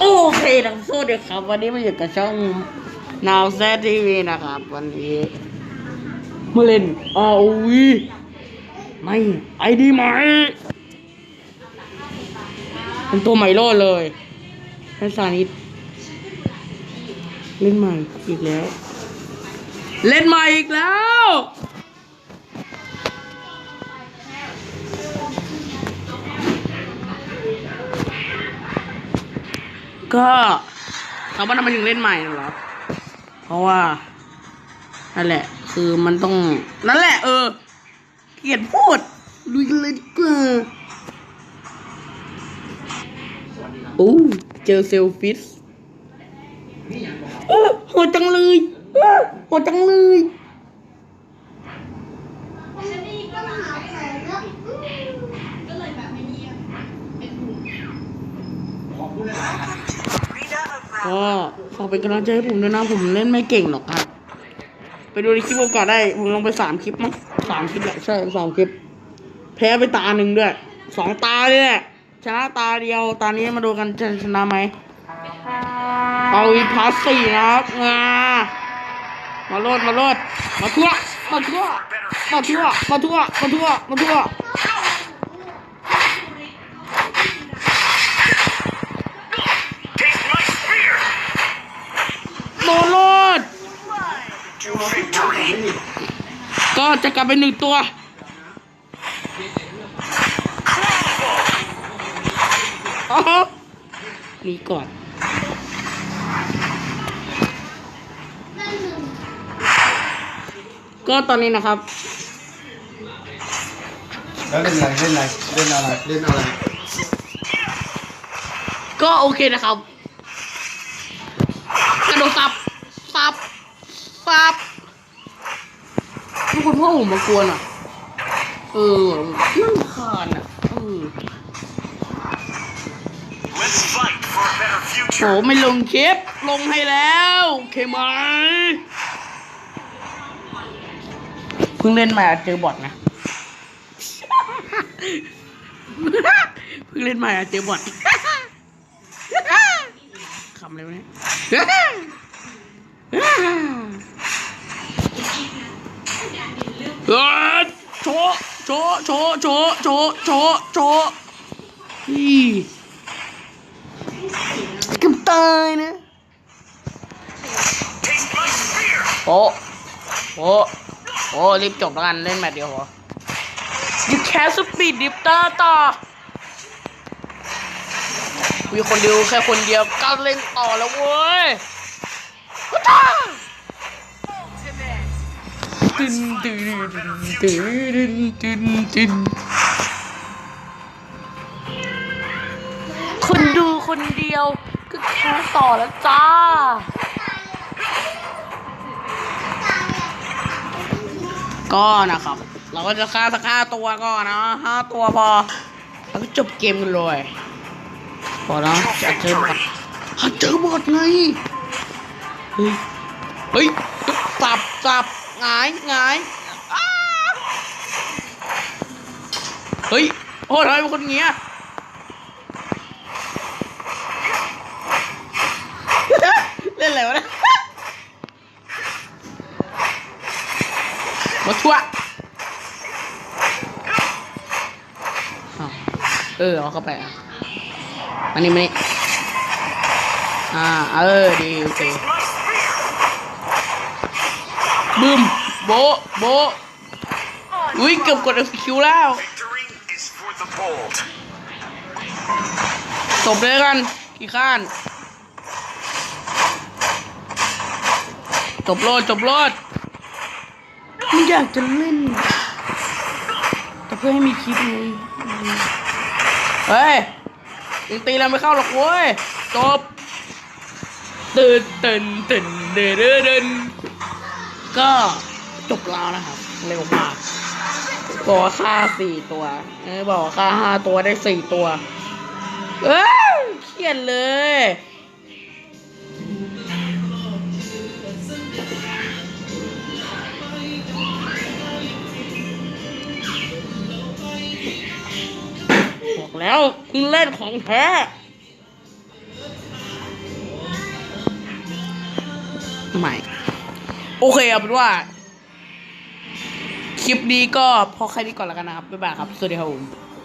โอเคทั้งสวัสดีครับ วันนี้มาอยู่กับช่องนาวแซทีวีนะครับ วันนี้มาเล่นอาวีไม่ไอดีใหมเป็นตัวใหม่โลดเลยท่านสานิทเล่นใหม่อีกแล้ว เล่นใหม่อีกแล้ว ก็ถามว่าทำไมถึงเล่นใหม่นะเหรอ เพราะว่า นั่นแหละ คือมันต้อง นั่นแหละ เออ เกียดพูดลุยเลยกว่าโอ้เจอเซลฟิสโอ้โหดจังเลยโอ้โหจังเลย ก็ขอเป็นกำลังใจให้ผมด้วยนะผมเล่นไม่เก่งหรอกครับ ไปดูในคลิปโอกาสได้ผมลงไปสามคลิปมั้งสามคลิปแหละใช่สามคลิป แพ้ไปตาหนึ่งด้วยสองตาเลยแหละชนะตาเดียวตานี้มาดูกันจะชนะไหมเอาอีพาสสี่นะครับงามาโลดมาโลดมาทั่วมาทั่วมาทั่วมาทั่วมาทั่วมาทั่ว Take my spear โดนโลด to victory. ก็จะกลับไปหนึ่งตัวอ๋อหนี่ก่อนก็ตอนนี้นะครับ แล้วเล่นอะไรเล่นอะไรเล่นอะไรเล่นอะไร ก็โอเคนะครับ กระโดดสับสับสับทุก คนพ่อผมมากวนอะ เออนั่งคานอะเออ Let's fight for a better โอ้ future. ไม่ลงคลิป ลงให้แล้วโอเคไหมเพิ่งเล่นมาเจอบอทนะเพิ่งเล่นมาเจอบอทคำอะไรวะเนี่ย เออโชว์โชว์โชว์โชว์โชว์โชว์โชว์นี่กับตายนะโอ้โอ้โอ้รีบจบแล้วกันเล่นแมตช์เดียวเหรอยูแคสปีดดิฟเตอร์ต่อมีคนดียวแค่คนเดียวก็เล่นต่อแล้วเว้ยกูจ้า ตึนตึนตึนตึนตึนตึนคนดูคนเดียวก็แค่ต่อแล้วจ้า ก็นะครับ เราก็จะฆ่าสักห้าตัวก่อนนะห้าตัวพอแล้วก็จบเกมกันเลยพอแล้วจะเจอบอทฮะเจอบอทไงเฮ้ยเฮ้ยสับสับ หงายหงายอ้าเฮ้ย โอ้ทำไมเป็นคนเงี้ยเล่นอะไรวะเนี่ยมาชั่วอ้าวเออเอาเข้าไปอะอันนี้มานี่อ่า เออ ดีโอเค Take my spear. บึ้มโบะโบะอุ้ยเกือบกดคิวแล้ว Victory is for the bold. จบเลยกันกี่ข้านจบโลดจบโลดไม่อยากจะเล่น แต่เพื่อให้มีคลิปไงเฮ้ยยังตีเราไม่เข้าหรอกเว้ยจบตื่นตื่นตื่นเดินเดินเดิน ก็จบแล้วนะครับ เร็วมากบอกค่าสี่ตัว เออบอกค่าห้าตัวได้สี่ตัว เออเขียนเลย บอกแล้วคุณเล่นของแท้ใหม่ โอเคเอาเป็นว่า คลิปนี้ก็พอแค่นี้ก่อนแล้วกันนะครับ บ๊ายบายครับ สวัสดีครับผม